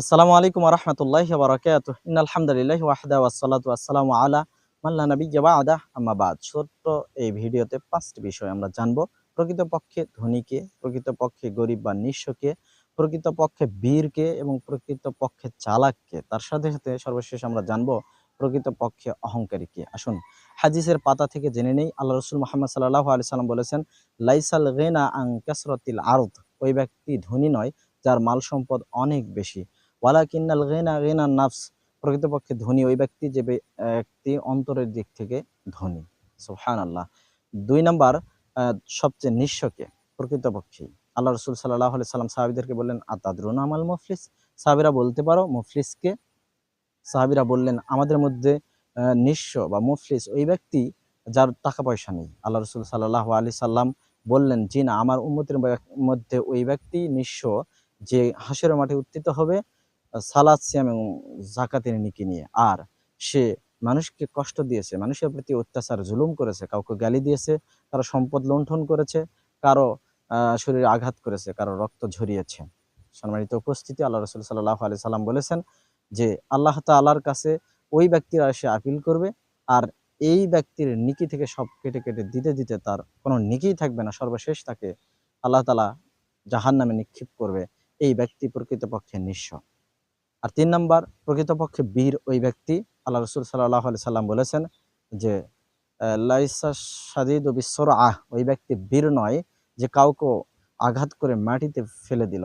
আসসালামু আলাইকুম রহমতুল্লাহ বারকাত আলহামদুলিল্লাহ ওয়াহদা ওয়াসালাতু আসসালামু আলা মাল্লা নবী জবাদা আম্মাবাদ ছোট্ট এই ভিডিওতে পাঁচটি বিষয় আমরা জানব। প্রকৃতপক্ষে ধনীকে, প্রকৃতপক্ষে গরিব বা নিঃস্বকে, প্রকৃতপক্ষে বীরকে এবং প্রকৃতপক্ষে চালাককে, তার সাথে সাথে সর্বশেষ আমরা জানব প্রকৃতপক্ষে অহংকারীকে। আসুন, হাদিসের পাতা থেকে জেনে নেই। আল্লাহ রসুল মোহাম্মদ সাল্লাহ আলি সাল্লাম বলেছেন, লাইসাল গেনা আং কাসরতিল আরদ। ওই ব্যক্তি ধনী নয়, যার মাল সম্পদ অনেক বেশি। ওয়ালা কিন্নাল গেনা গেনা নাফস প্রকৃতপক্ষে ধনী ওই ব্যক্তি যে ব্যক্তি অন্তরের দিক থেকে ধনী। সুহান আল্লাহ দুই নাম্বার সবচেয়ে নিঃস্বকে প্রকৃতপক্ষে আল্লাহ রসুল সাল্লাহ আলি সাল্লাম সাহাবিদেরকে বললেন, আতাদরুন আমাল মুফলিস? সাহাবিরা বলতে পারো মুফলিসকে সাহাবিরা বললেন, আমাদের মধ্যে নিঃস্ব বা মুফলিস ওই ব্যক্তি যার টাকা পয়সা নেই। আল্লাহ রসুল সাল্লাহ আলি সাল্লাম বললেন, জি না, আমার উম্মতের মধ্যে ওই ব্যক্তি নিঃস্ব যে হাসের মাঠে উত্থিত হবে সালাদ, সিয়াম এবং জাকাতের নিকি নিয়ে। আর সে মানুষকে কষ্ট দিয়েছে, মানুষের প্রতি অত্যাচার, জুলুম করেছে, কাউকে গালি দিয়েছে, কারও সম্পদ লুণ্ঠন করেছে, কারও শরীরে আঘাত করেছে, কারও রক্ত ঝরিয়েছে। সম্মানিত উপস্থিতি, আল্লাহ রসুল সাল্লাহ আলি সাল্লাম বলেছেন যে, আল্লাহ তাআলার কাছে ওই ব্যক্তিরা এসে আপিল করবে, আর এই ব্যক্তির নিকি থেকে সব কেটে কেটে দিতে দিতে তার কোনো নিকিই থাকবে না, সর্বশেষ তাকে আল্লাহ তালা জাহান নামে নিক্ষেপ করবে। এই ব্যক্তি প্রকৃতপক্ষে নিঃস্ব। আর তিন নম্বর, প্রকৃতপক্ষে বীর ওই ব্যক্তি, আল্লাহ রসুল সাল্লাহ আলি সাল্লাম বলেছেন যে লাইসা সাদিদ বিশ্বর আহ ওই ব্যক্তি বীর নয় যে কাউকে আঘাত করে মাটিতে ফেলে দিল।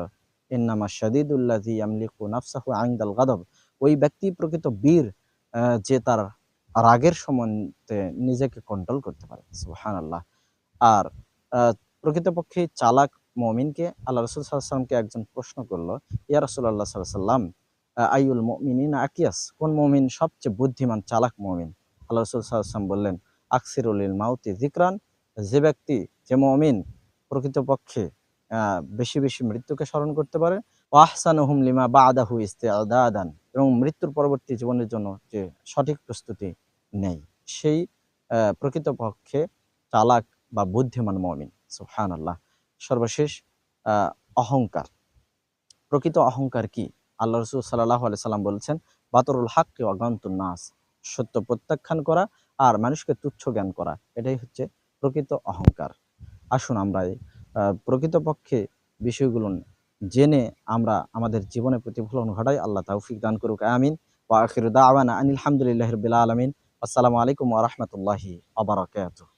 ইন্নামা শাদিদুল্লাহি ইয়ামলিকু নাফসাহু আইন্দাল গাদব। ওই ব্যক্তি প্রকৃত বীর যে তার রাগের সম্বন্ধে নিজেকে কন্ট্রোল করতে পারে। সুহান আল্লাহ আর প্রকৃতপক্ষে চালাক মমিনকে, আল্লাহ রসুল সাল্লাহ সাল্লামকে একজন প্রশ্ন করল, ইয়া রসুল্লাহ সাল্লাম আইউল মমিন আকিয়াস, কোন মমিন সবচেয়ে বুদ্ধিমান, চালাক মমিন? আল্লাহ রসুল সাল্লাম বললেন আকসিরুল মাউতি জিকরান যে ব্যক্তি, যে মমিন প্রকৃতপক্ষে বেশি বেশি মৃত্যুকে স্মরণ করতে পারে। ওয়াহসানুহুম লিমা বা আদাহু ইস্তেআদান এবং মৃত্যুর পরবর্তী জীবনের জন্য যে সঠিক প্রস্তুতি নেই, সেই প্রকৃতপক্ষে চালাক বা বুদ্ধিমান মমিন। সুহান আল্লাহ সর্বশেষ অহংকার। প্রকৃত অহংকার কি? আল্লাহ রসুল সাল্লাহ আলি সাল্লাম বলছেন, বাতরুল হাক্কে অগন্তুন নাস সত্য প্রত্যাখ্যান করা আর মানুষকে তুচ্ছ জ্ঞান করা, এটাই হচ্ছে প্রকৃত অহংকার। আসুন আমরা প্রকৃতপক্ষে বিষয়গুলো জেনে আমরা আমাদের জীবনে প্রতিফলন ঘটাই। আল্লাহ তৌফিক দান করুক, আমিন। ওয়া আখির দাওয়ানা আনিল হামদুলিল্লাহি রাব্বিল আলামিন। আসসালামু আলাইকুম ওয়া রাহমাতুল্লাহি ওয়া বারাকাতুহু।